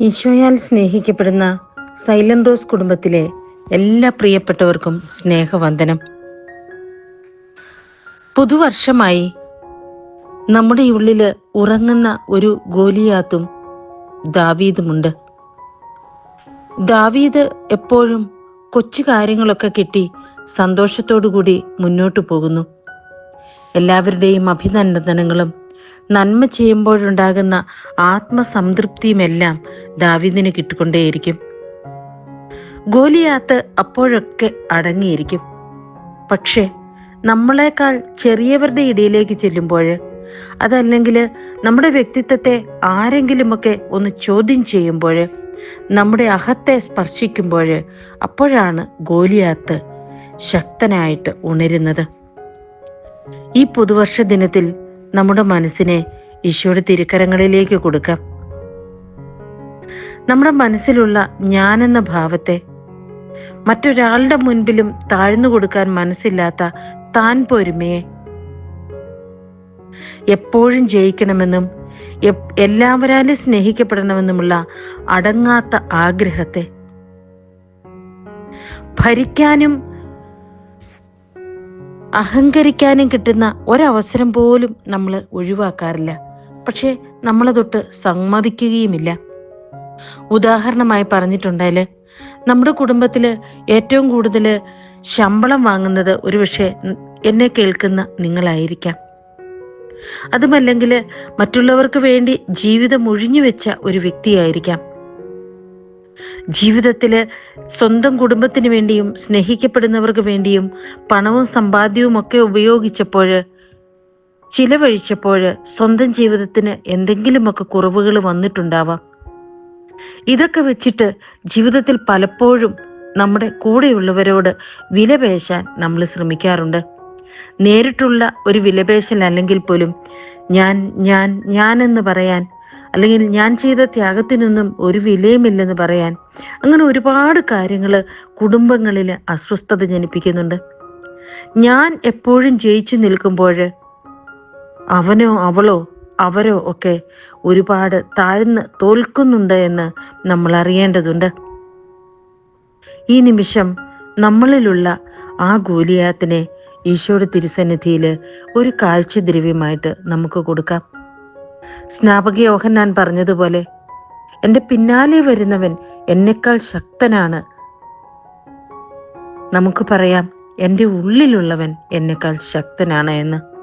ഈശോയാൽ സ്നേഹിക്കപ്പെടുന്ന silent rose കുടുംബത്തിലെ എല്ലാ പ്രിയപ്പെട്ടവർക്കും സ്നേഹവന്ദനം. പുതുവർഷമായി നമ്മുടെ ഉള്ളിൽ ഉറങ്ങുന്ന ഒരു ഗോലിയാത്തും ദാവീദുമുണ്ട്. ദാവീദ് എപ്പോഴും കൊച്ചു കാര്യങ്ങളൊക്കെ കിട്ടി സന്തോഷത്തോടുകൂടി മുന്നോട്ടു പോകുന്നു. എല്ലാവരുടെയും അഭിനന്ദനങ്ങളും നന്മ ചെയ്യുമ്പോഴുണ്ടാകുന്ന ആത്മസംതൃപ്തിയുമെല്ലാം ദാവീദിന് കിട്ടിക്കൊണ്ടേയിരിക്കും. ഗോലിയാത്ത് അപ്പോഴൊക്കെ അടങ്ങിയിരിക്കും. പക്ഷേ നമ്മളെക്കാൾ ചെറിയവരുടെ ഇടയിലേക്ക് ചെല്ലുമ്പോൾ അതല്ലെങ്കിൽ നമ്മുടെ വ്യക്തിത്വത്തെ ആരെങ്കിലുമൊക്കെ ഒന്ന് ചോദ്യം ചെയ്യുമ്പോൾ നമ്മുടെ അഹത്തെ സ്പർശിക്കുമ്പോൾ അപ്പോഴാണ് ഗോലിയാത്ത് ശക്തനായിട്ട് ഉണരുന്നത്. ഈ പുതുവർഷ ദിനത്തിൽ നമ്മുടെ മനസ്സിനെ ഈശോയുടെ തിരുക്കരങ്ങളിലേക്ക് കൊടുക്കാം. നമ്മുടെ മനസ്സിലുള്ള ഞാനെന്ന ഭാവത്തെ മറ്റൊരാളുടെ മുൻപിലും താഴ്ന്നു കൊടുക്കാൻ മനസ്സില്ലാത്ത താൻ പൊരുമയെ എപ്പോഴും ജയിക്കണമെന്നും എല്ലാവരാലും സ്നേഹിക്കപ്പെടണമെന്നുമുള്ള അടങ്ങാത്ത ആഗ്രഹത്തെ ഭരിക്കാനും അഹങ്കരിക്കാനും കിട്ടുന്ന ഒരവസരം പോലും നമ്മൾ ഒഴിവാക്കാറില്ല. പക്ഷേ നമ്മളതൊട്ട് സമ്മതിക്കുകയുമില്ല. ഉദാഹരണമായി പറഞ്ഞിട്ടുണ്ടായാൽ നമ്മുടെ കുടുംബത്തിൽ ഏറ്റവും കൂടുതൽ ശമ്പളം വാങ്ങുന്നത് ഒരുപക്ഷെ എന്നെ കേൾക്കുന്ന നിങ്ങളായിരിക്കാം. അതുമല്ലെങ്കിൽ മറ്റുള്ളവർക്ക് വേണ്ടി ജീവിതം ഒഴിഞ്ഞു വെച്ച ഒരു വ്യക്തിയായിരിക്കാം. ജീവിതത്തിൽ സ്വന്തം കുടുംബത്തിന് വേണ്ടിയും സ്നേഹിക്കപ്പെടുന്നവർക്ക് വേണ്ടിയും പണവും സമ്പാദ്യവും ഒക്കെ ഉപയോഗിച്ചപ്പോൾ ചിലവഴിച്ചപ്പോൾ സ്വന്തം ജീവിതത്തിന് എന്തെങ്കിലുമൊക്കെ കുറവുകൾ വന്നിട്ടുണ്ടാവാം. ഇതൊക്കെ വെച്ചിട്ട് ജീവിതത്തിൽ പലപ്പോഴും നമ്മുടെ കൂടെയുള്ളവരോട് വിലപേശാൻ നമ്മൾ ശ്രമിക്കാറുണ്ട്. നേരിട്ടുള്ള ഒരു വിലപേശൽ അല്ലെങ്കിൽ പോലും ഞാൻ ഞാൻ ഞാൻ എന്ന് പറയാൻ അല്ലെങ്കിൽ ഞാൻ ചെയ്ത ത്യാഗത്തിനൊന്നും ഒരു വിലയുമില്ലെന്ന് പറയാൻ അങ്ങനെ ഒരുപാട് കാര്യങ്ങൾ കുടുംബങ്ങളിൽ അസ്വസ്ഥത ജനിപ്പിക്കുന്നുണ്ട്. ഞാൻ എപ്പോഴും ജയിച്ചു നിൽക്കുമ്പോൾ അവനോ അവളോ അവരോ ഒക്കെ ഒരുപാട് താഴ്ന്ന് തോൽക്കുന്നുണ്ട് എന്ന് നമ്മൾ അറിയേണ്ടതുണ്ട്. ഈ നിമിഷം നമ്മളിലുള്ള ആ ഗോലിയാത്തിനെ ഈശോയുടെ തിരുസന്നിധിയിൽ ഒരു കാഴ്ചദ്രവ്യമായിട്ട് നമുക്ക് കൊടുക്കാം. സ്നാപക യോഹന്നാൻ പറഞ്ഞതുപോലെ എന്റെ പിന്നാലെ വരുന്നവൻ എന്നെക്കാൾ ശക്തനാണ്. നമുക്ക് പറയാം എന്റെ ഉള്ളിലുള്ളവൻ എന്നെക്കാൾ ശക്തനാണ് എന്ന്.